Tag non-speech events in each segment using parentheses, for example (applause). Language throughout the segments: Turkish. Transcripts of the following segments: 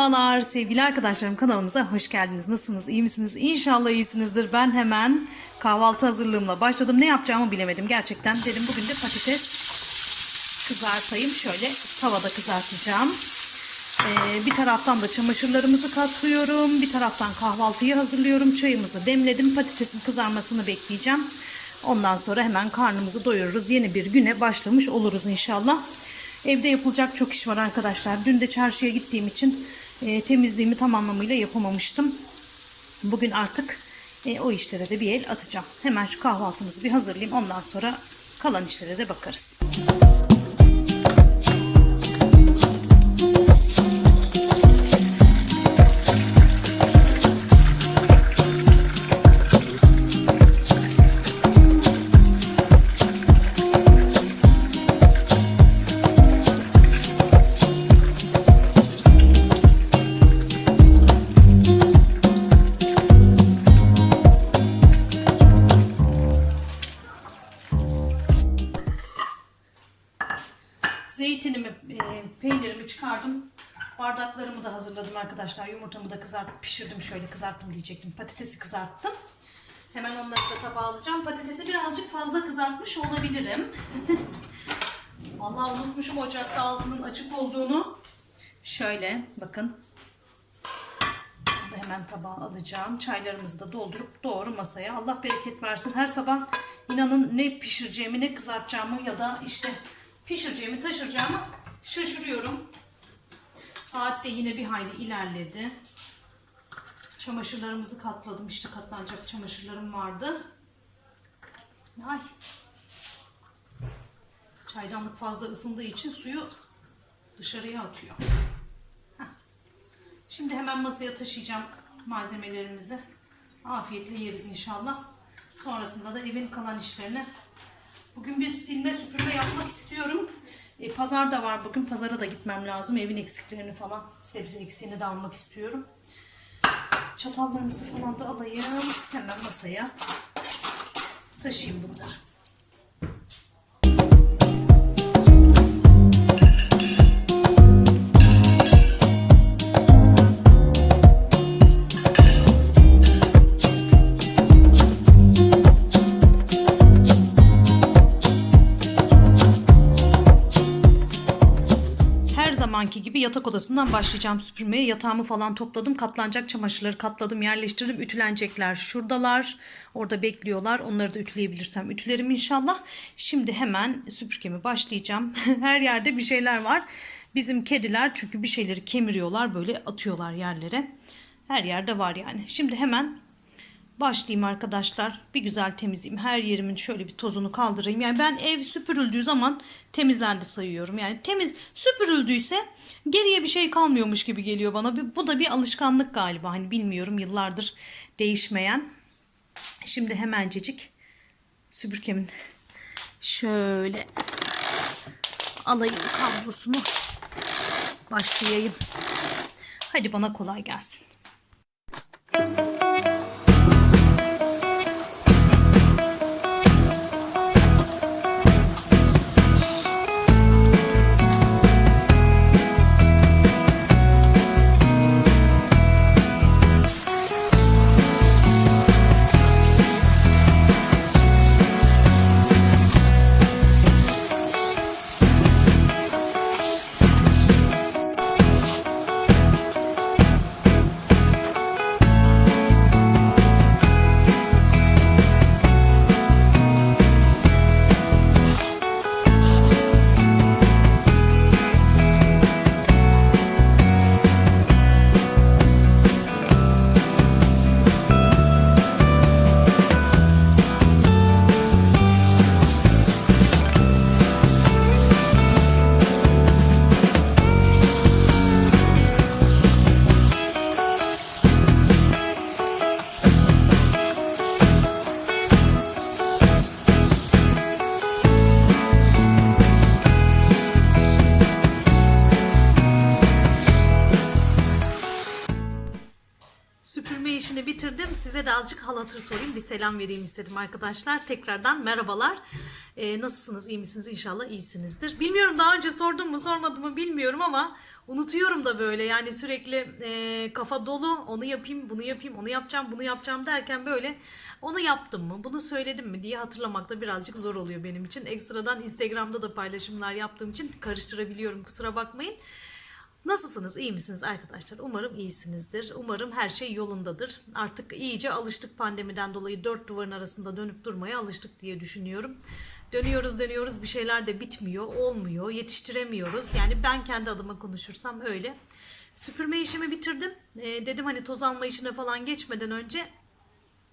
Merhabalar sevgili arkadaşlarım kanalımıza hoş geldiniz. Nasılsınız? iyi misiniz? İnşallah iyisinizdir. Ben hemen kahvaltı hazırlığımla başladım. Ne yapacağımı bilemedim gerçekten. Dedim bugün de patates kızartayım. Şöyle tavada kızartacağım. Ee, bir taraftan da çamaşırlarımızı katlıyorum. Bir taraftan kahvaltıyı hazırlıyorum. Çayımızı demledim. Patatesin kızarmasını bekleyeceğim. Ondan sonra hemen karnımızı doyururuz. Yeni bir güne başlamış oluruz inşallah. Evde yapılacak çok iş var arkadaşlar. Dün de çarşıya gittiğim için e, temizliğimi tam anlamıyla yapamamıştım. Bugün artık e, o işlere de bir el atacağım. Hemen şu kahvaltımızı bir hazırlayayım. Ondan sonra kalan işlere de bakarız. Zeytinimi, da kızartıp pişirdim. Şöyle kızarttım diyecektim. Patatesi kızarttım. Hemen onları da tabağa alacağım. Patatesi birazcık fazla kızartmış olabilirim. (laughs) Vallahi unutmuşum ocakta altının açık olduğunu. Şöyle bakın. Bunu da hemen tabağa alacağım. Çaylarımızı da doldurup doğru masaya. Allah bereket versin. Her sabah inanın ne pişireceğimi ne kızartacağımı ya da işte pişireceğimi taşıracağımı şaşırıyorum. Saat de yine bir hayli ilerledi. Çamaşırlarımızı katladım. İşte katlanacak çamaşırlarım vardı. Ay. Çaydanlık fazla ısındığı için suyu dışarıya atıyor. Şimdi hemen masaya taşıyacağım malzemelerimizi. Afiyetle yeriz inşallah. Sonrasında da evin kalan işlerini Bugün bir silme süpürme yapmak istiyorum. E, pazar da var bugün. Pazara da gitmem lazım. Evin eksiklerini falan, sebze eksiğini de almak istiyorum. Çatallarımızı falan da alayım. Hemen masaya taşıyayım bunları. Gibi yatak odasından başlayacağım süpürmeye. Yatağımı falan topladım. Katlanacak çamaşırları katladım, yerleştirdim. Ütülenecekler şuradalar. Orada bekliyorlar. Onları da ütüleyebilirsem ütülerim inşallah. Şimdi hemen süpürgemi başlayacağım. (laughs) Her yerde bir şeyler var. Bizim kediler çünkü bir şeyleri kemiriyorlar. Böyle atıyorlar yerlere. Her yerde var yani. Şimdi hemen başlayayım arkadaşlar. Bir güzel temizleyeyim. Her yerimin şöyle bir tozunu kaldırayım. Yani ben ev süpürüldüğü zaman temizlendi sayıyorum. Yani temiz süpürüldüyse geriye bir şey kalmıyormuş gibi geliyor bana. Bu da bir alışkanlık galiba. Hani bilmiyorum yıllardır değişmeyen. Şimdi hemencecik süpürgemin şöyle alayım kablosunu başlayayım. Hadi bana kolay gelsin. Süpürme işini bitirdim. Size de azıcık hal sorayım. Bir selam vereyim istedim arkadaşlar. Tekrardan merhabalar. E, nasılsınız? iyi misiniz? İnşallah iyisinizdir. Bilmiyorum daha önce sordum mu sormadım mı bilmiyorum ama unutuyorum da böyle yani sürekli e, kafa dolu onu yapayım bunu yapayım onu yapacağım bunu yapacağım derken böyle onu yaptım mı bunu söyledim mi diye hatırlamakta birazcık zor oluyor benim için. Ekstradan Instagram'da da paylaşımlar yaptığım için karıştırabiliyorum kusura bakmayın. Nasılsınız? iyi misiniz arkadaşlar? Umarım iyisinizdir. Umarım her şey yolundadır. Artık iyice alıştık pandemiden dolayı dört duvarın arasında dönüp durmaya alıştık diye düşünüyorum. Dönüyoruz dönüyoruz bir şeyler de bitmiyor, olmuyor, yetiştiremiyoruz. Yani ben kendi adıma konuşursam öyle. Süpürme işimi bitirdim. Ee, dedim hani toz alma işine falan geçmeden önce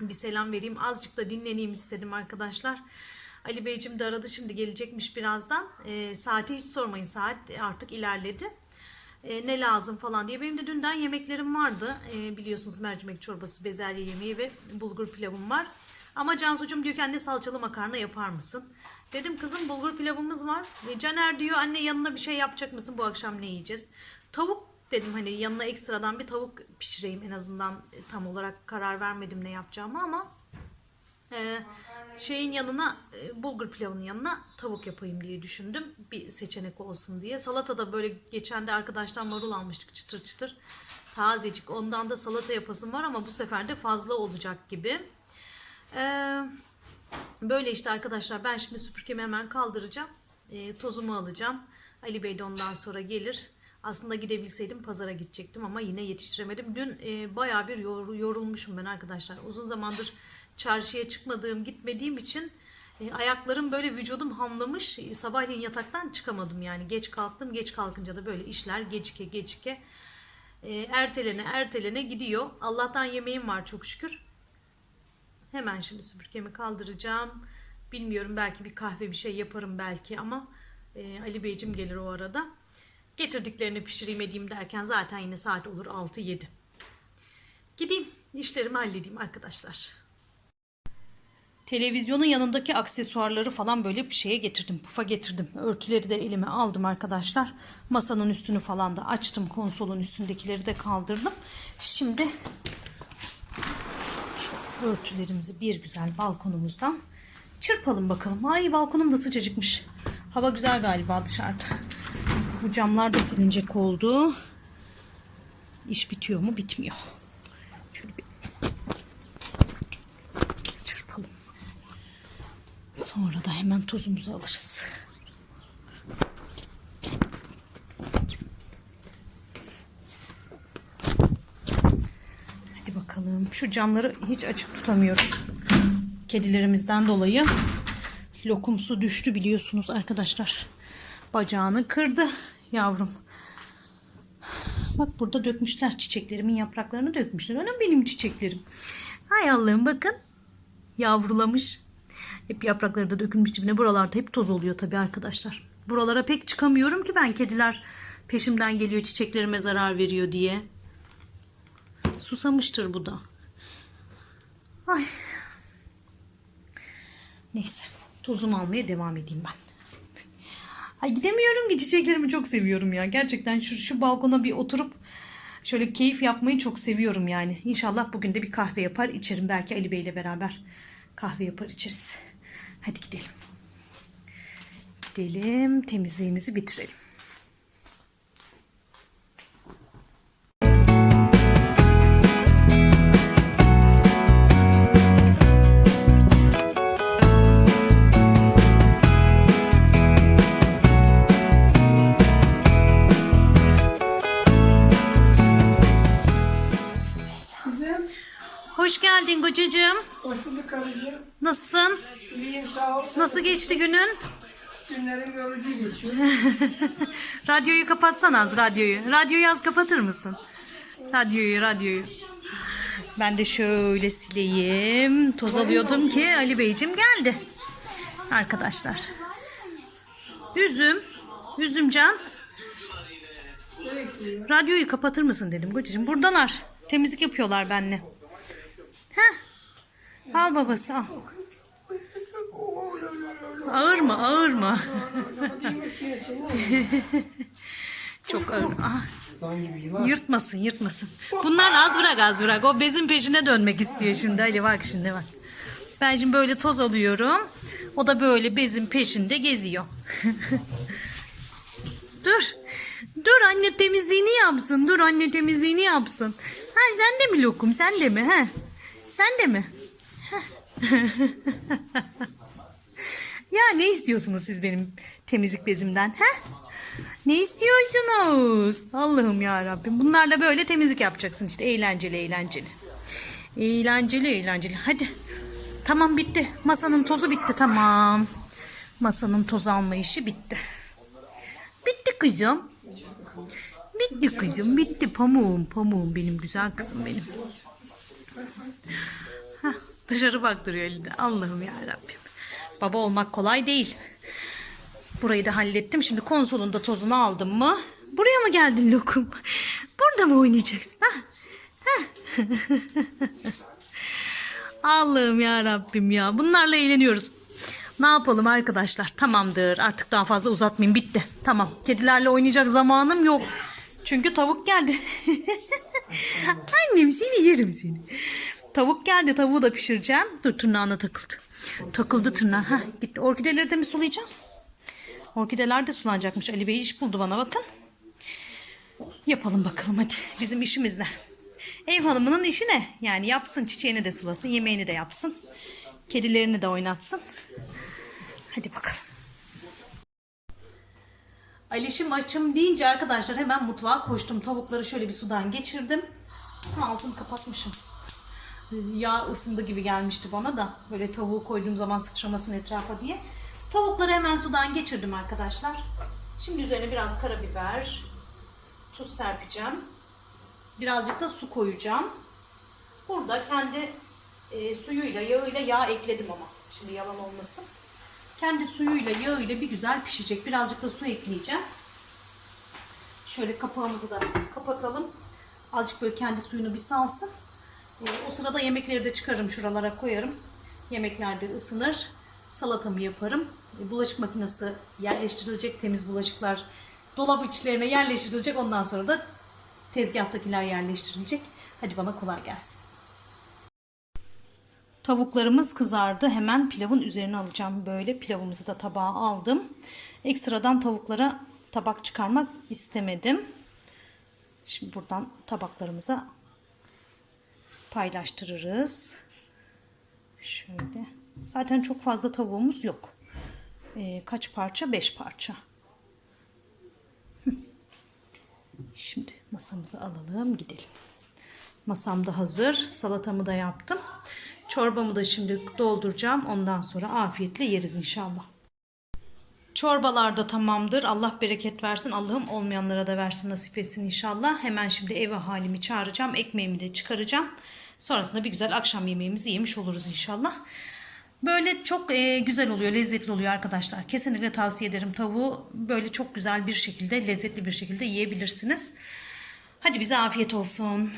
bir selam vereyim. Azıcık da dinleneyim istedim arkadaşlar. Ali Beyciğim de aradı şimdi gelecekmiş birazdan. Ee, saati hiç sormayın saat artık ilerledi. Ee, ne lazım falan diye. Benim de dünden yemeklerim vardı. Ee, biliyorsunuz mercimek çorbası, bezelye yemeği ve bulgur pilavım var. Ama Cansucuğum diyor ki anne salçalı makarna yapar mısın? Dedim kızım bulgur pilavımız var. E, Caner diyor anne yanına bir şey yapacak mısın bu akşam ne yiyeceğiz? Tavuk dedim hani yanına ekstradan bir tavuk pişireyim en azından E, tam olarak karar vermedim ne yapacağımı ama ee, şeyin yanına e, bulgur pilavının yanına tavuk yapayım diye düşündüm. Bir seçenek olsun diye. Salata da böyle geçen de arkadaşlar marul almıştık çıtır çıtır. Tazecik. Ondan da salata yapasım var ama bu sefer de fazla olacak gibi. Ee, böyle işte arkadaşlar ben şimdi süpürgemi hemen kaldıracağım. Ee, tozumu alacağım. Ali Bey de ondan sonra gelir. Aslında gidebilseydim pazara gidecektim ama yine yetiştiremedim. Dün e, bayağı bir yor- yorulmuşum ben arkadaşlar. Uzun zamandır çarşıya çıkmadığım, gitmediğim için e, ayaklarım böyle vücudum hamlamış. E, sabahleyin yataktan çıkamadım yani. Geç kalktım. Geç kalkınca da böyle işler gecike gecike e, ertelene ertelene gidiyor. Allah'tan yemeğim var çok şükür. Hemen şimdi süpürgemi kaldıracağım. Bilmiyorum belki bir kahve bir şey yaparım belki ama e, Ali Beyciğim gelir o arada. Getirdiklerini pişireyim edeyim derken zaten yine saat olur 6-7. Gideyim işlerimi halledeyim arkadaşlar. Televizyonun yanındaki aksesuarları falan böyle bir şeye getirdim. Pufa getirdim. Örtüleri de elime aldım arkadaşlar. Masanın üstünü falan da açtım. Konsolun üstündekileri de kaldırdım. Şimdi şu örtülerimizi bir güzel balkonumuzdan çırpalım bakalım. Ay balkonum da sıcacıkmış. Hava güzel galiba dışarıda. Bu camlar da silinecek oldu. İş bitiyor mu? Bitmiyor. Şöyle bir çırpalım. Sonra da hemen tozumuzu alırız. Hadi bakalım. Şu camları hiç açık tutamıyoruz. Kedilerimizden dolayı lokumsu düştü biliyorsunuz arkadaşlar. Bacağını kırdı yavrum. Bak burada dökmüşler çiçeklerimin yapraklarını dökmüşler. Anam benim çiçeklerim. Hay Allah'ım bakın. Yavrulamış. Hep yaprakları da dökülmüş dibine. Buralarda hep toz oluyor tabii arkadaşlar. Buralara pek çıkamıyorum ki ben kediler peşimden geliyor çiçeklerime zarar veriyor diye. Susamıştır bu da. Ay. Neyse. Tozumu almaya devam edeyim ben. Ay gidemiyorum ki çiçeklerimi çok seviyorum ya. Gerçekten şu, şu balkona bir oturup şöyle keyif yapmayı çok seviyorum yani. İnşallah bugün de bir kahve yapar içerim. Belki Ali Bey ile beraber kahve yapar içeriz. Hadi gidelim. Gidelim temizliğimizi bitirelim. Hoş geldin kocacığım. hoş bulduk karıcığım. Nasılsın? İyiyim sağ ol. Nasıl geçti günün? Günlerim yorucu geçiyor. (laughs) Radyoyu kapatsana az radyoyu. Radyoyu az kapatır mısın? Radyoyu, radyoyu. Ben de şöyle sileyim. Toz alıyordum ki Ali Beyciğim geldi. Arkadaşlar. Üzüm. Üzümcan. Radyoyu kapatır mısın dedim kocacığım. Buradalar. Temizlik yapıyorlar benimle. Heh. Al babası al. Ağır mı ağır mı? (laughs) Çok ağır. Ah, yırtmasın yırtmasın. Bunlar az bırak az bırak. O bezin peşine dönmek istiyor şimdi. Ali bak şimdi bak. Ben şimdi böyle toz alıyorum. O da böyle bezin peşinde geziyor. (laughs) dur. Dur anne temizliğini yapsın. Dur anne temizliğini yapsın. Ha sen de mi lokum? Sen de mi? He? Sen de mi? (laughs) ya ne istiyorsunuz siz benim temizlik bezimden? He? Ne istiyorsunuz? Allah'ım ya Rabbim. Bunlarla böyle temizlik yapacaksın işte eğlenceli eğlenceli. Eğlenceli eğlenceli. Hadi. Tamam bitti. Masanın tozu bitti tamam. Masanın toz alma işi bitti. Bitti kızım. Bitti kızım. Bitti pamuğum pamuğum benim güzel kızım benim. Hah, dışarı baktırıyor elinde. Allah'ım ya Rabbim. Baba olmak kolay değil. Burayı da hallettim. Şimdi konsolun da tozunu aldım mı? Buraya mı geldin Lokum? Burada mı oynayacaksın? Ha? Ha? (laughs) Allah'ım ya Rabbim ya. Bunlarla eğleniyoruz. Ne yapalım arkadaşlar? Tamamdır. Artık daha fazla uzatmayayım. Bitti. Tamam. Kedilerle oynayacak zamanım yok. Çünkü tavuk geldi. (laughs) Annem seni yerim seni. Tavuk geldi. Tavuğu da pişireceğim. Dur tırnağına takıldı. Takıldı tırnağı. Heh, gitti. Orkideleri de mi sulayacağım? Orkideler de sulanacakmış. Ali Bey iş buldu bana bakın. Yapalım bakalım hadi. Bizim işimiz ne? Ev hanımının işi ne? Yani yapsın çiçeğini de sulasın, yemeğini de yapsın. Kedilerini de oynatsın. Hadi bakalım. Alişim açım deyince arkadaşlar hemen mutfağa koştum. Tavukları şöyle bir sudan geçirdim. Altını kapatmışım. Yağ ısındı gibi gelmişti bana da. Böyle tavuğu koyduğum zaman sıçramasın etrafa diye. Tavukları hemen sudan geçirdim arkadaşlar. Şimdi üzerine biraz karabiber, tuz serpeceğim. Birazcık da su koyacağım. Burada kendi e, suyuyla, yağıyla yağ ekledim ama. Şimdi yalan olmasın. Kendi suyuyla, yağıyla bir güzel pişecek. Birazcık da su ekleyeceğim. Şöyle kapağımızı da kapatalım. Azıcık böyle kendi suyunu bir salsın. E, o sırada yemekleri de çıkarırım şuralara koyarım. Yemekler de ısınır. Salatamı yaparım. E, bulaşık makinesi yerleştirilecek. Temiz bulaşıklar dolap içlerine yerleştirilecek. Ondan sonra da tezgahtakiler yerleştirilecek. Hadi bana kolay gelsin. Tavuklarımız kızardı. Hemen pilavın üzerine alacağım. Böyle pilavımızı da tabağa aldım. Ekstradan tavuklara tabak çıkarmak istemedim. Şimdi buradan tabaklarımıza paylaştırırız. Şöyle. Zaten çok fazla tavuğumuz yok. Ee, kaç parça? 5 parça. (laughs) Şimdi masamızı alalım gidelim. Masam da hazır. Salatamı da yaptım. Çorbamı da şimdi dolduracağım. Ondan sonra afiyetle yeriz inşallah. Çorbalar da tamamdır. Allah bereket versin. Allah'ım olmayanlara da versin nasip etsin inşallah. Hemen şimdi eve halimi çağıracağım. Ekmeğimi de çıkaracağım. Sonrasında bir güzel akşam yemeğimizi yemiş oluruz inşallah. Böyle çok e, güzel oluyor, lezzetli oluyor arkadaşlar. Kesinlikle tavsiye ederim. Tavuğu böyle çok güzel bir şekilde, lezzetli bir şekilde yiyebilirsiniz. Hadi bize afiyet olsun.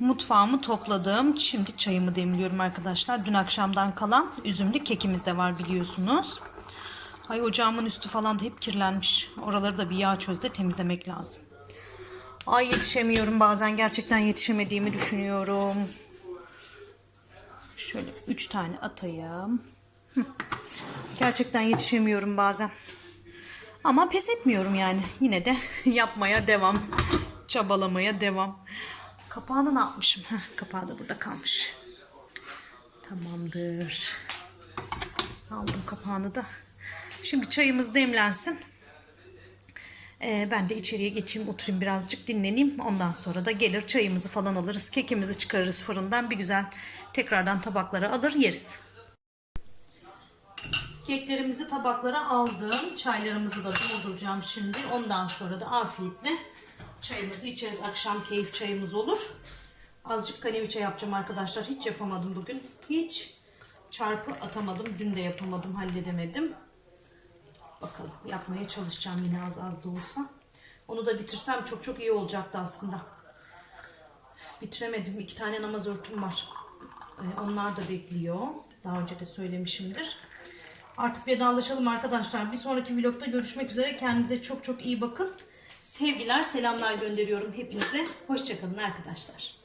Mutfağımı topladım. Şimdi çayımı demliyorum arkadaşlar. Dün akşamdan kalan üzümlü kekimiz de var biliyorsunuz. Ay ocağımın üstü falan da hep kirlenmiş. Oraları da bir yağ çözde temizlemek lazım. Ay yetişemiyorum bazen. Gerçekten yetişemediğimi düşünüyorum. Şöyle 3 tane atayım. Gerçekten yetişemiyorum bazen. Ama pes etmiyorum yani. Yine de (laughs) yapmaya devam. Çabalamaya devam. Kapağını ne yapmışım? Kapağı da burada kalmış. Tamamdır. Aldım kapağını da. Şimdi çayımız demlensin. Ee, ben de içeriye geçeyim, oturayım birazcık dinleneyim. Ondan sonra da gelir çayımızı falan alırız. Kekimizi çıkarırız fırından. Bir güzel tekrardan tabaklara alır yeriz. Keklerimizi tabaklara aldım. Çaylarımızı da dolduracağım şimdi. Ondan sonra da afiyetle çayımızı içeriz. Akşam keyif çayımız olur. Azıcık kaneviçe yapacağım arkadaşlar. Hiç yapamadım bugün. Hiç çarpı atamadım. Dün de yapamadım, halledemedim. Bakalım yapmaya çalışacağım yine az az da olsa. Onu da bitirsem çok çok iyi olacaktı aslında. Bitiremedim. İki tane namaz örtüm var. Ee, Onlar da bekliyor. Daha önce de söylemişimdir. Artık vedalaşalım arkadaşlar. Bir sonraki vlogda görüşmek üzere. Kendinize çok çok iyi bakın. Sevgiler, selamlar gönderiyorum hepinize. Hoşçakalın arkadaşlar.